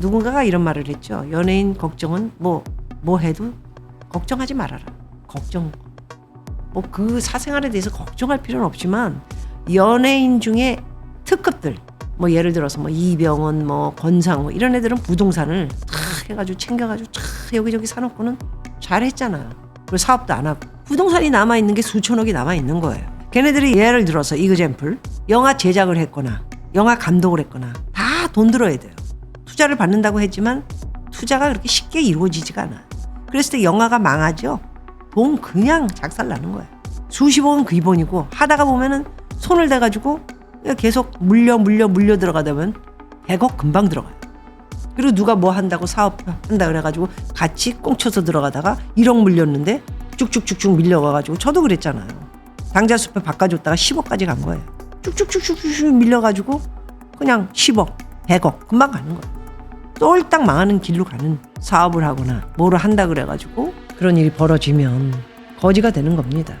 누군가가 이런 말을 했죠. 연예인 걱정은 뭐뭐 해도 걱정하지 말아라. 걱정 뭐 그 사생활에 대해서 걱정할 필요는 없지만 연예인 중에 특급들 뭐 예를 들어서 뭐 이병헌 뭐 권상우 이런 애들은 부동산을 다 해가지고 챙겨가지고 쫙 여기저기 사놓고는 잘했잖아요. 그리고 사업도 안 하고 부동산이 남아 있는 게 수천억이 남아 있는 거예요. 걔네들이 예를 들어서 이그젠플 영화 제작을 했거나 영화 감독을 했거나 다 돈 들어야 돼요. 투자를 받는다고 했지만 투자가 그렇게 쉽게 이루어지지가 않아요. 그랬을 때 영화가 망하죠. 돈 그냥 작살 나는 거예요. 수십억은 기본이고 하다가 보면은 손을 대가지고 계속 물려 물려 물려 들어가다 보면 100억 금방 들어가요. 그리고 누가 뭐 한다고 사업 한다 그래가지고 같이 꽁쳐서 들어가다가 1억 물렸는데 쭉쭉쭉쭉 밀려가가지고 저도 그랬잖아요. 당자숲에 바꿔줬다가 10억까지 간 거예요. 쭉쭉쭉쭉쭉 밀려가지고 그냥 10억, 100억 금방 가는 거예요. 똘딱 망하는 길로 가는 사업을 하거나 뭐를 한다 그래가지고 그런 일이 벌어지면 거지가 되는 겁니다.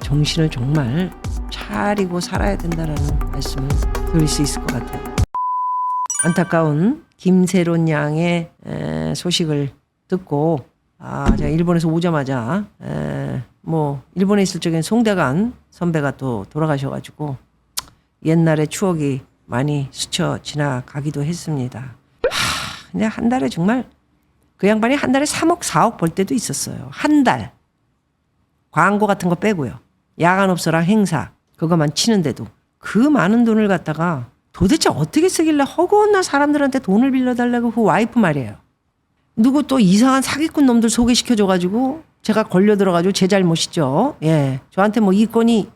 정신을 정말 차리고 살아야 된다라는 말씀을 드릴 수 있을 것 같아요. 안타까운 김세론 양의 에, 소식을 듣고 아, 제가 일본에서 오자마자 에, 뭐 일본에 있을 적엔 송대관 선배가 또 돌아가셔가지고 옛날의 추억이 많이 스쳐 지나가기도 했습니다. 하, 근데 한 달에 정말 그 양반이 한 달에 3억 4억 벌 때도 있었어요. 한 달. 광고 같은 거 빼고요. 야간업소랑 행사 그거만 치는데도 그 많은 돈을 갖다가 도대체 어떻게 쓰길래 허구한 사람들한테 돈을 빌려달라고 그 와이프 말이에요. 누구 또 이상한 사기꾼 놈들 소개시켜줘가지고 제가 걸려 들어가지고 제 잘못이죠. 예, 저한테 뭐 이권이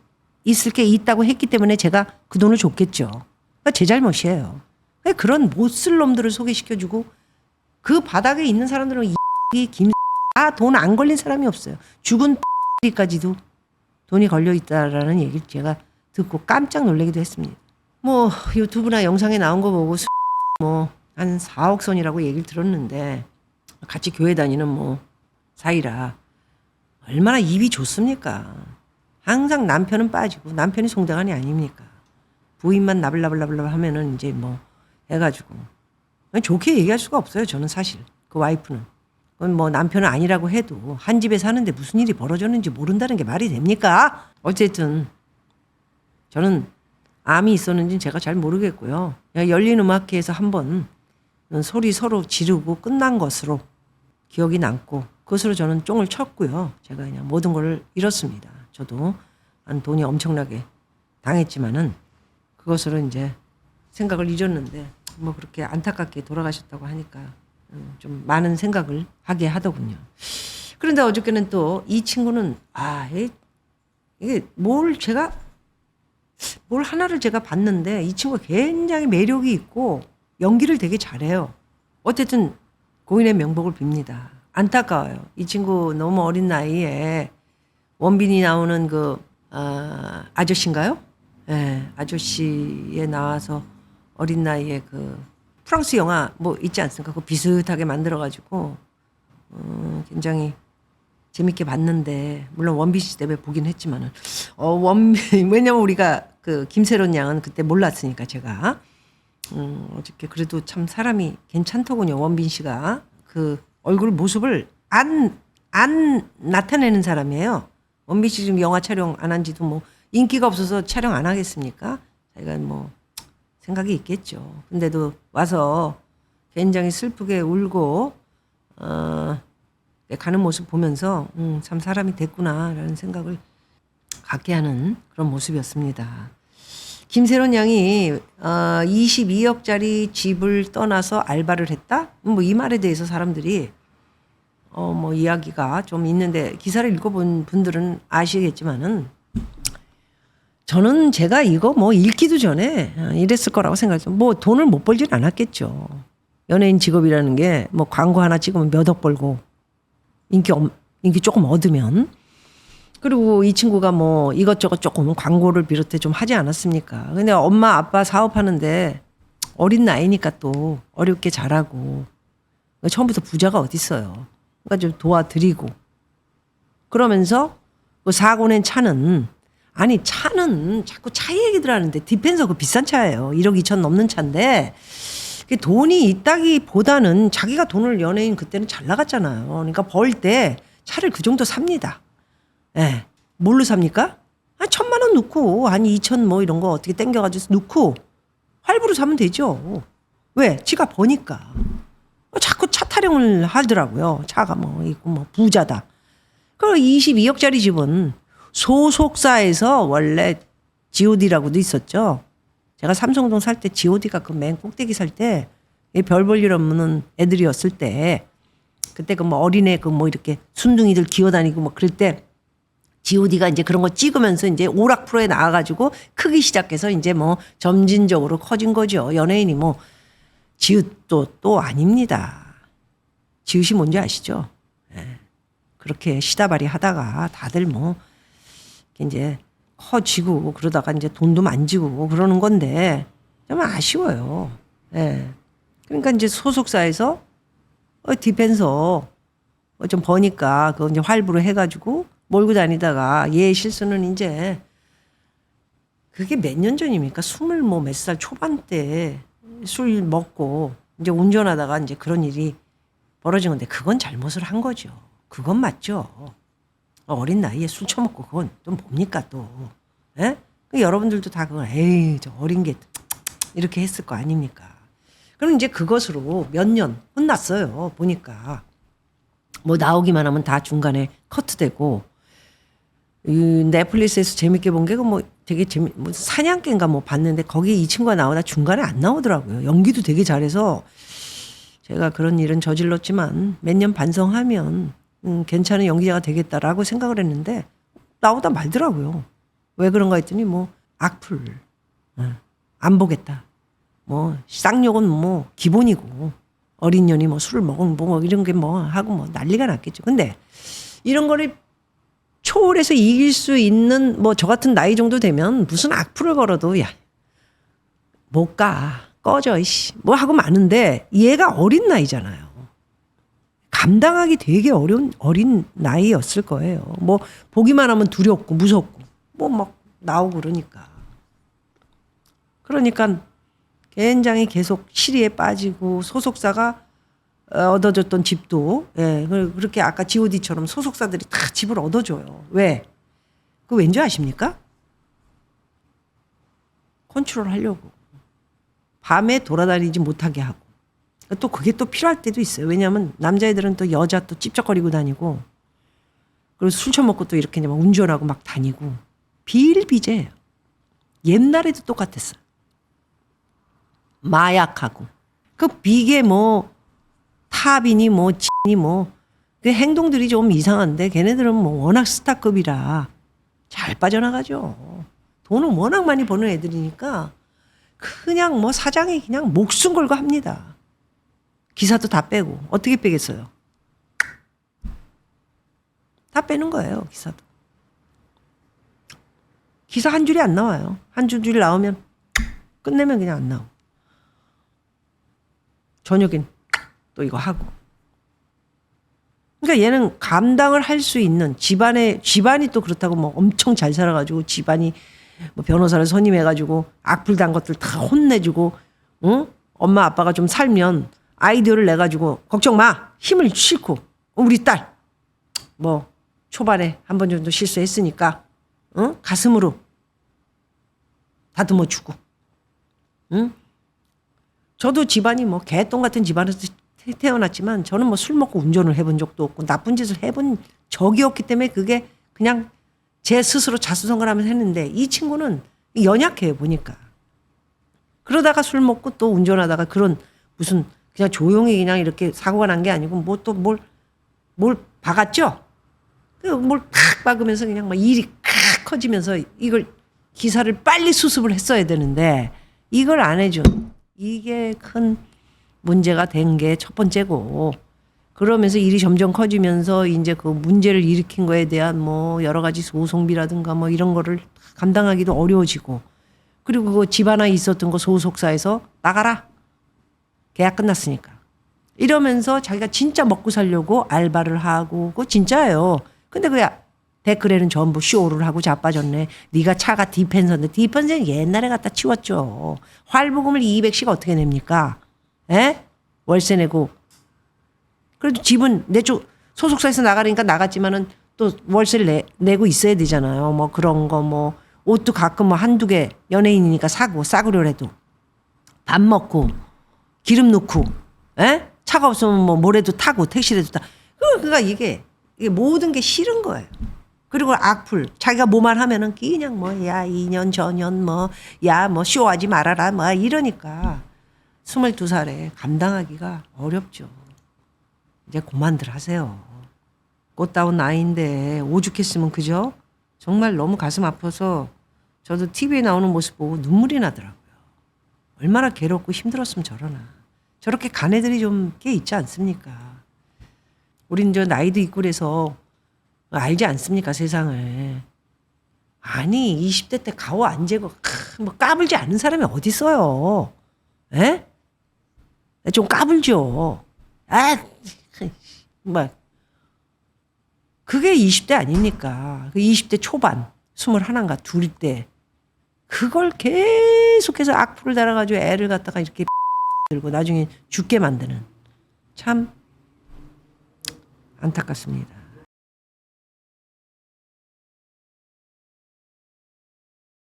있을 게 있다고 했기 때문에 제가 그 돈을 줬겠죠. 그러니까 제 잘못이에요. 그러니까 그런 못쓸 놈들을 소개시켜주고 그 바닥에 있는 사람들은 이 김, 아돈 안 걸린 사람이 없어요. 죽은 까지도 돈이 걸려 있다라는 얘기를 제가 듣고 깜짝 놀라기도 했습니다. 뭐 유튜브나 영상에 나온 거 보고 뭐한 4억 선이라고 얘기를 들었는데 같이 교회 다니는 뭐 사이라 얼마나 입이 좋습니까? 항상 남편은 빠지고 남편이 송대관이 아닙니까? 부인만 나불나불나불나불 하면은 이제 뭐 해가지고 좋게 얘기할 수가 없어요. 저는 사실 그 와이프는 그건 뭐 남편은 아니라고 해도 한 집에 사는데 무슨 일이 벌어졌는지 모른다는 게 말이 됩니까? 어쨌든 저는 암이 있었는지는 제가 잘 모르겠고요. 열린 음악회에서 한번 소리 서로 지르고 끝난 것으로 기억이 남고 그것으로 저는 쫑을 쳤고요. 제가 그냥 모든 걸 잃었습니다. 저도 한 돈이 엄청나게 당했지만은 그것으로 이제 생각을 잊었는데 뭐 그렇게 안타깝게 돌아가셨다고 하니까 음, 좀 많은 생각을 하게 하더군요. 그런데 어저께는 또 이 친구는 아 이- 이게 뭘 제가 뭘 하나를 제가 봤는데 이 친구가 굉장히 매력이 있고 연기를 되게 잘해요. 어쨌든 고인의 명복을 빕니다. 안타까워요. 이 친구 너무 어린 나이에 원빈이 나오는 그 아, 아저씨인가요? 예, 아저씨에 나와서 어린 나이에 그 프랑스 영화 뭐 있지 않습니까? 그 비슷하게 만들어가지고 어, 굉장히 재밌게 봤는데 물론 원빈 씨 때문에 보긴 했지만은. 어 원빈 왜냐면 우리가 그 김세론 양은 그때 몰랐으니까 제가. 음 어저께 그래도 참 사람이 괜찮더군요 원빈 씨가. 그 얼굴 모습을 안안 나타내는 사람이에요. 원빈 씨 지금 영화 촬영 안 한 지도 뭐 인기가 없어서 촬영 안 하겠습니까? 자기가 뭐 생각이 있겠죠 근데도 와서 굉장히 슬프게 울고 어 가는 모습 보면서 음, 참 사람이 됐구나라는 생각을 갖게 하는 그런 모습이었습니다. 김세론 양이 어, 22억짜리 집을 떠나서 알바를 했다? 뭐 이 말에 대해서 사람들이 어, 뭐 이야기가 좀 있는데 기사를 읽어본 분들은 아시겠지만은 저는 제가 이거 뭐 읽기도 전에 어, 이랬을 거라고 생각해요. 뭐 돈을 못 벌진 않았겠죠. 연예인 직업이라는 게 뭐 광고 하나 찍으면 몇 억 벌고 인기 엄, 인기 조금 얻으면 그리고 이 친구가 뭐 이것저것 조금 광고를 비롯해 좀 하지 않았습니까? 근데 엄마 아빠 사업하는데 어린 나이니까 또 어렵게 잘하고 처음부터 부자가 어디 있어요? 그러니까 좀 도와드리고 그러면서 그 사고 낸 차는 아니 차는 자꾸 차 얘기들 하는데 디펜서 그 비싼 차예요. 1억 2천 넘는 차인데 그 돈이 있다기보다는 자기가 돈을 연예인 그때는 잘 나갔잖아요. 그러니까 벌 때 차를 그 정도 삽니다. 예. 뭘로 삽니까? 한 천만 원 넣고 한 이천 뭐 이런 거 어떻게 땡겨가지고 넣고 할부로 사면 되죠. 왜? 지가 버니까. 어, 자꾸 차 타령을 하더라고요. 차가 뭐 있고 뭐 부자다. 그 22억짜리 집은 소속사에서 원래 GOD라고도 있었죠. 제가 삼성동 살 때 GOD가 그 맨 꼭대기 살 때 별 볼 일 없는 애들이었을 때 그때 그 뭐 어린애 그 뭐 이렇게 순둥이들 기어다니고 뭐 그럴 때 GOD가 이제 그런 거 찍으면서 이제 오락 프로에 나와가지고 크기 시작해서 이제 뭐 점진적으로 커진 거죠. 연예인이 뭐 지읒도 또 아닙니다. 지읒이 뭔지 아시죠? 예. 그렇게 시다발이 하다가 다들 뭐 이제 커지고 그러다가 이제 돈도 만지고 그러는 건데 좀 아쉬워요. 예. 그러니까 이제 소속사에서 어, 디펜서 어, 좀 버니까 그거 이제 활부로 해가지고 몰고 다니다가 얘 실수는 이제 그게 몇 년 전입니까? 스물 뭐 몇 살 초반 때 술 먹고 이제 운전하다가 이제 그런 일이 벌어진 건데 그건 잘못을 한 거죠. 그건 맞죠. 어린 나이에 술 처먹고 그건 좀 뭡니까 또. 예? 그 여러분들도 다 그걸 에이 저 어린 게 이렇게 했을 거 아닙니까? 그럼 이제 그것으로 몇 년 혼났어요. 보니까 뭐 나오기만 하면 다 중간에 커트되고 이 넷플릭스에서 재밌게 본 게 뭐 되게 재미 뭐 사냥개인가 뭐 봤는데 거기 이 친구가 나오다 중간에 안 나오더라고요. 연기도 되게 잘해서 제가 그런 일은 저질렀지만 몇 년 반성하면 음, 괜찮은 연기자가 되겠다라고 생각을 했는데 나오다 말더라고요. 왜 그런가 했더니 뭐 악플 어, 안 보겠다. 뭐 쌍욕은 뭐 기본이고 어린 년이 뭐 술을 먹은 뭐 이런 게 뭐 하고 뭐 난리가 났겠죠. 근데 이런 거를 초월해서 이길 수 있는 뭐 저 같은 나이 정도 되면 무슨 악플을 걸어도 야 못 가. 꺼져 이씨. 뭐 하고 마는데 얘가 어린 나이잖아요. 감당하기 되게 어려운 어린 나이였을 거예요. 뭐 보기만 하면 두렵고 무섭고 뭐 막 나오고 그러니까. 그러니까 굉장히 계속 시리에 빠지고 소속사가 어, 얻어줬던 집도 예 그- 그렇게 아까 G.O.D처럼 소속사들이 다 집을 얻어줘요. 왜? 그 왠지 아십니까? 컨트롤 하려고 밤에 돌아다니지 못하게 하고 또 그게 또 필요할 때도 있어요. 왜냐하면 남자애들은 또 여자 또 찝쩍거리고 다니고 그리고 술 처먹고 또 이렇게 막 운전하고 막 다니고 비일비재예요. 옛날에도 똑같았어요. 마약하고 그 비계 뭐 탑이니 뭐 찐이 뭐 그 행동들이 좀 이상한데 걔네들은 뭐 워낙 스타급이라 잘 빠져나가죠. 돈을 워낙 많이 버는 애들이니까 그냥 뭐 사장이 그냥 목숨 걸고 합니다. 기사도 다 빼고 어떻게 빼겠어요? 다 빼는 거예요 기사도. 기사 한 줄이 안 나와요. 한 줄 줄 나오면 끝내면 그냥 안 나오. 저녁엔 또 이거 하고. 그러니까 얘는 감당을 할 수 있는 집안에 집안이 또 그렇다고 뭐 엄청 잘 살아가지고 집안이 뭐 변호사를 선임해가지고 악플 단 것들 다 혼내주고, 응? 엄마 아빠가 좀 살면 아이디어를 내가지고 걱정 마. 힘을 싣고. 우리 딸. 뭐 초반에 한 번 정도 실수했으니까 응? 가슴으로 다듬어 주고, 응? 저도 집안이 뭐 개똥 같은 집안에서 태- 태어났지만 저는 뭐 술 먹고 운전을 해본 적도 없고 나쁜 짓을 해본 적이 없기 때문에 그게 그냥 제 스스로 자수성가를 하면서 했는데 이 친구는 연약해요 보니까. 그러다가 술 먹고 또 운전하다가 그런 무슨 그냥 조용히 그냥 이렇게 사고가 난 게 아니고 뭐 또 뭘 뭘 박았죠? 뭘칵 박으면서 그냥 막 일이 칵 커지면서 이걸 기사를 빨리 수습을 했어야 되는데 이걸 안 해준 이게 큰 문제가 된 게 첫 번째고 그러면서 일이 점점 커지면서 이제 그 문제를 일으킨 거에 대한 뭐 여러 가지 소송비라든가 뭐 이런 거를 감당하기도 어려워지고 그리고 그 집안에 있었던 거 소속사에서 나가라 계약 끝났으니까 이러면서 자기가 진짜 먹고 살려고 알바를 하고 그거 진짜예요. 근데 그 댓글에는 전부 쇼를 하고 자빠졌네. 네가 차가 디펜서인데 디펜서는 옛날에 갖다 치웠죠. 활보금을 200씩 어떻게 냅니까? 에? 월세 내고 그래도 집은 내 쪽 소속사에서 나가니까 나갔지만은 또 월세를 내, 내고 있어야 되잖아요. 뭐 그런 거 뭐 옷도 가끔 뭐 한두 개 연예인이니까 사고 싸구려라도 밥 먹고 기름 넣고 에? 차가 없으면 뭐 모래도 타고 택시라도 타. 그- 그러니까 이게 이게 모든 게 싫은 거예요. 그리고 악플 자기가 뭐만 하면은 그냥 뭐야 2년 전년 뭐야 뭐 쇼하지 말아라 뭐 이러니까 22살에 감당하기가 어렵죠. 이제 그만들 하세요. 꽃다운 나이인데 오죽했으면 그죠? 정말 너무 가슴 아파서 저도 TV에 나오는 모습 보고 눈물이 나더라고요. 얼마나 괴롭고 힘들었으면 저러나. 저렇게 간 애들이 좀 꽤 있지 않습니까? 우린 저 나이도 있고 그래서 알지 않습니까 세상을. 아니 20대 때 가오 안 재고 크, 뭐 까불지 않은 사람이 어디 있어요? 에? 좀 까불죠. 아, 뭐 그게 20대 아닙니까? 그 20대 초반, 21인가 둘일 때 그걸 계속해서 악플을 달아가지고 애를 갖다가 이렇게 들고 나중에 죽게 만드는 참 안타깝습니다.